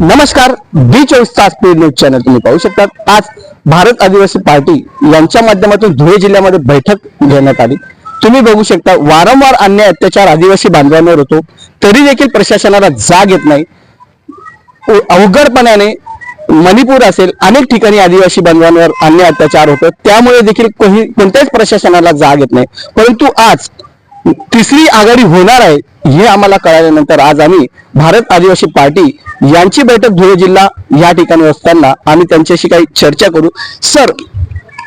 नमस्कार बी चोवीस तास पेड न्यूज चॅनल तुम्ही पाहू शकता आज भारत आदिवासी पार्टी यांच्या माध्यमातून धुळे जिल्ह्यामध्ये बैठक घेण्यात आली. तुम्ही बघू शकता वारंवार अन्याय अत्याचार आदिवासी बांधवांवर होतो. तरी देखील प्रशासनाला जाग येत नाही. अवघडपणाने मणिपूर असेल अनेक ठिकाणी आदिवासी बांधवांवर अन्याय अत्याचार होतो त्यामुळे देखील कोणी कोणत्याच प्रशासनाला जाग येत नाही. परंतु आज तिसरी आघाडी होणार आहे हे आम्हाला कळाल्यानंतर आज आम्ही भारत आदिवासी पार्टी यांची बैठक धुळे जिल्हा या ठिकाणी असताना आम्ही त्यांच्याशी काही चर्चा करू. सर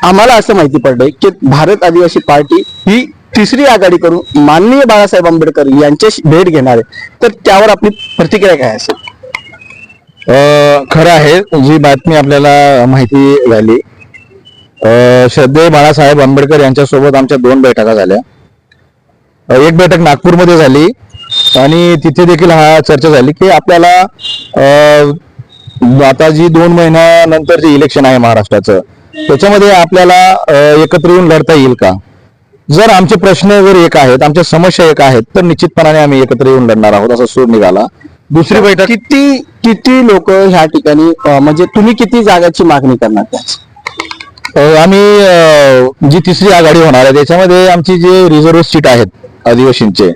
आम्हाला असं माहिती पडलंय की भारत आदिवासी पार्टी ही तिसरी आघाडी करून माननीय बाळासाहेब आंबेडकर यांच्याशी भेट घेणार आहे. तर त्यावर आपली प्रतिक्रिया काय असेल? खरं आहे जी बातमी आपल्याला माहिती झाली. अ, श्रद्धेय बाळासाहेब आंबेडकर यांच्यासोबत आमच्या दोन बैठका झाल्या. एक बैठक नागपूरमध्ये झाली. आणि तिथे देखील हा चर्चा झाली की आपल्याला आता जी दोन महिन्यानंतर जे इलेक्शन आहे महाराष्ट्राचं त्याच्यामध्ये आपल्याला एकत्र येऊन लढता येईल का? जर आमचे प्रश्न जर एक आहेत आमच्या समस्या एक आहेत तर निश्चितपणाने आम्ही एकत्र येऊन लढणार आहोत असा सूर निघाला. दुसरी बैठक किती किती लोक ह्या ठिकाणी म्हणजे तुम्ही किती जागाची मागणी करणार त्याच अ, आम्ही जी तिसरी आघाडी होणार आहे त्याच्यामध्ये आमची जे रिझर्व्ह सीट आहेत आदिवासींचे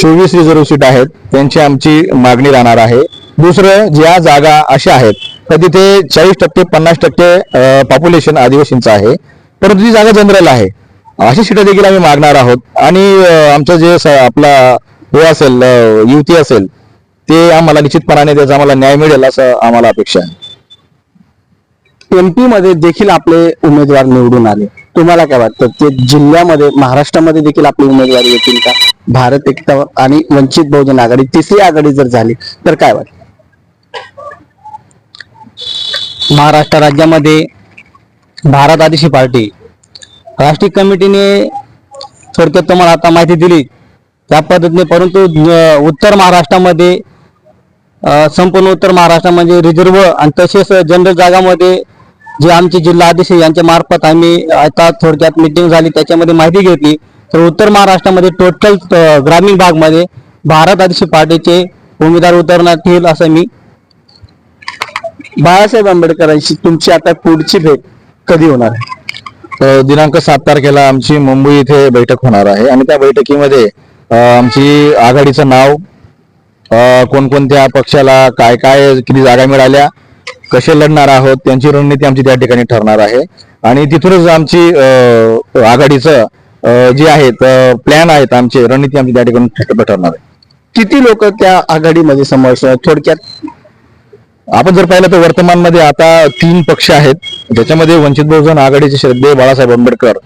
चोवीस रिझर्व्ह सीट आहेत. त्यांची आमची मागणी राहणार आहे. दुसरं ज्या जागा अशा आहेत तर तिथे चाळीस टक्के पन्नास टक्के पॉप्युलेशन आदिवासींचं आहे. परंतु ती जागा जनरल आहे. अशी सीटं देखील आम्ही मागणार आहोत. आणि आमचं जे आपला हे असेल युती असेल ते आम्हाला निश्चितपणाने त्याचा आम्हाला न्याय मिळेल असं आम्हाला अपेक्षा आहे. एमपी मध्ये देखील आपले उमेदवार निवडून आले. तुम्हाला काय वाटतं? ते जिल्ह्यामध्ये महाराष्ट्रामध्ये देखील आपली उमेदवार येतील का? भारत एकता आणि वंचित बहुजन आघाडी तिसरी आघाडी जर झाली तर काय वाटत? महाराष्ट्र राज्यामध्ये भारत आदिशी पार्टी राष्ट्रीय कमिटीने थोडक्यात तुम्हाला आता माहिती दिली. त्या पद्धतीने परंतु उत्तर महाराष्ट्रामध्ये संपूर्ण उत्तर महाराष्ट्र म्हणजे रिझर्व आणि तसेच जनरल जागामध्ये जे आमचे जिल्हा अधीक्षक यांच्या मार्फत आम्ही आता थोडक्यात मिटिंग झाली त्याच्यामध्ये माहिती घेतली. तर उत्तर महाराष्ट्रामध्ये टोटल ग्रामीण भागमध्ये भारत आदिशी पार्टीचे उमेदवार उतरणार येईल असं मी. बाळासाहेब आंबेडकरांशी तुमची आता पुढची भेट कधी होणार आहे? दिनांक सात तारखेला आमची मुंबई इथे बैठक होणार आहे आणि त्या बैठकीमध्ये आमची आघाडीचं नाव कोणकोणत्या पक्षाला काय काय किती जागा मिळाल्या कसे लढणार आहोत त्यांची रणनीती आमची त्या ठिकाणी ठरणार आहे. आणि तिथूनच आमची आघाडीचं जे आहेत प्लॅन आहेत आमचे रणनीती आमची त्या ठिकाणी ठरणार आहे. किती लोक त्या आघाडीमध्ये समावेश थोडक्यात आपण जर पाहिलं तर वर्तमानमध्ये आता तीन पक्ष आहेत. ज्याच्यामध्ये वंचित बहुजन आघाडीचे श्रद्धे बाळासाहेब आंबेडकर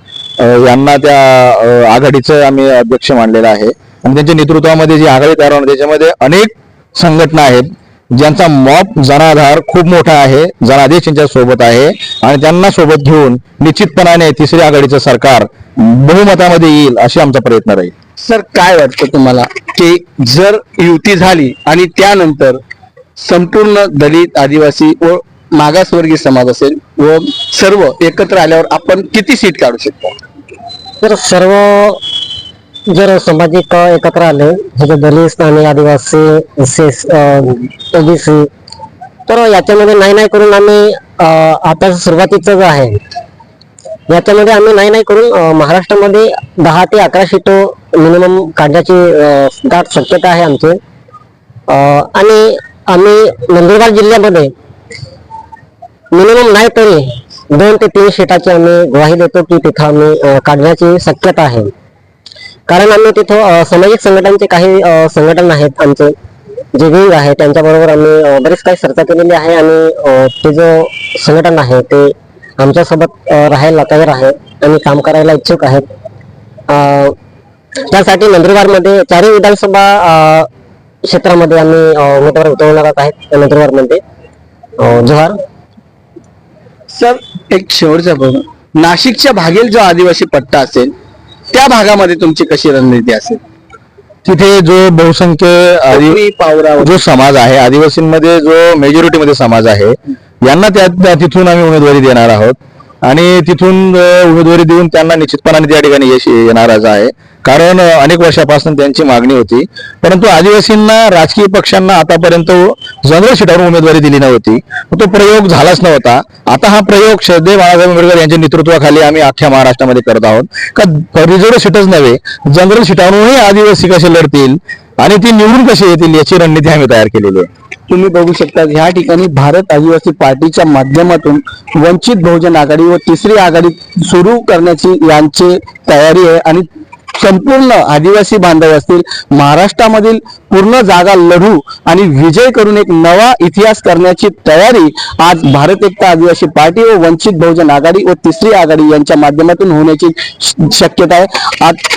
यांना त्या आघाडीचं आम्ही अध्यक्ष मानलेलं आहे. आणि त्यांच्या नेतृत्वामध्ये जी आघाडी तयार होणार त्याच्यामध्ये अनेक संघटना आहेत. ज्यांचा मॉप जनाधार खूप मोठा आहे जनादेश त्यांच्यासोबत आहे आणि त्यांना सोबत घेऊन निश्चितपणाने तिसरी आघाडीचं सरकार बहुमतामध्ये येईल अशी आमचा प्रयत्न राहील. सर काय वाटतं तुम्हाला की जर युती झाली आणि त्यानंतर संपूर्ण दलित आदिवासी व मागासवर्गीय समाज असेल व सर्व एकत्र आल्यावर आपण किती सीट काढू शकतो? तर सर्व जर सामाजिक एकत्र आले जसे दलित आणि आदिवासी ओबीसी तर याच्यामध्ये नाही नाही करून आम्ही आता सुरुवातीचं जे आहे याच्यामध्ये आम्ही नाही नाही करून महाराष्ट्रामध्ये दहा ते अकरा सीटो मिनिमम काढण्याची दाट शक्यता आहे आमची. आणि आम्ही नंदुरबार जिल्ह्यामध्ये मिनिमम नाही तरी दोन ते तीन सीटाची आम्ही ग्वाही देतो की तिथं आम्ही काढण्याची शक्यता आहे. कारण आम्ही तिथं सामाजिक संघटनांचे काही संघटन आहेत आमचे जे विंग आहे त्यांच्याबरोबर आम्ही बरीच काही चर्चा केलेली आहे आणि ते जो संघटन आहे ते आमच्यासोबत राहायला तयार आहे आणि काम करायला इच्छुक आहेत. त्यासाठी नंदुरबारमध्ये चारही विधानसभा क्षेत्रामध्ये आम्ही उमेदवार उतरवणार आहेत नंदुरबारमध्ये. जोहार. सर एक शेवटचा प्रश्न. नाशिकच्या भागेल जो आदिवासी पट्टा असेल त्या भागामध्ये तुमची कशी रणनीती असेल? तिथे जो बहुसंख्य पावरा जो समाज आहे आदिवासींमध्ये जो मेजॉरिटी मध्ये समाज आहे यांना त्या तिथून आम्ही उमेदवारी देणार आहोत. आणि तिथून उमेदवारी देऊन त्यांना निश्चितपणाने त्या ठिकाणी यश येणारच आहे. कारण अनेक वर्षापासून त्यांची मागणी होती. परंतु आदिवासींना राजकीय पक्षांना आतापर्यंत जनरल सीटावर उमेदवारी दिली नव्हती. तो प्रयोग झालाच नव्हता. आता हा प्रयोग श्रद्धे बाळासाहेब आंबेडकर यांच्या नेतृत्वाखाली आम्ही अख्ख्या महाराष्ट्रामध्ये करत आहोत. का रिझर्व्ह सीटच नव्हे जनरल सीटावरूनही आदिवासी कसे लढतील आणि ती निवडून कशी येतील याची रणनीती आम्ही तयार केलेली आहे. तुम्ही बघू शकता ह्या ठिकाणी भारत आदिवासी पार्टीच्या माध्यमातून वंचित बहुजन आघाडी व तिसरी आघाडी सुरू करण्याची यांची तयारी आहे आणि संपूर्ण आदिवासी बांधव असतील महाराष्ट्रामधील पूर्ण जागा लढू आणि विजय करून एक नवा इतिहास करण्याची तयारी आज भारत एकता आदिवासी पार्टी व वंचित बहुजन आघाडी व तिसरी आघाडी यांच्या माध्यमातून होण्याची श- शक्यता आहे.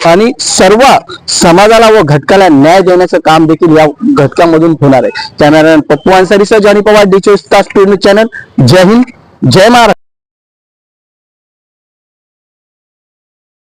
आणि सर्व समाजाला व घटकाला न्याय देण्याचं काम देखील या घटकामधून होणार आहे. Cameraman Pappu Ansari sir Jani Pawar D चोवीस तास चॅनल. जय हिंद जय महाराष्ट्र.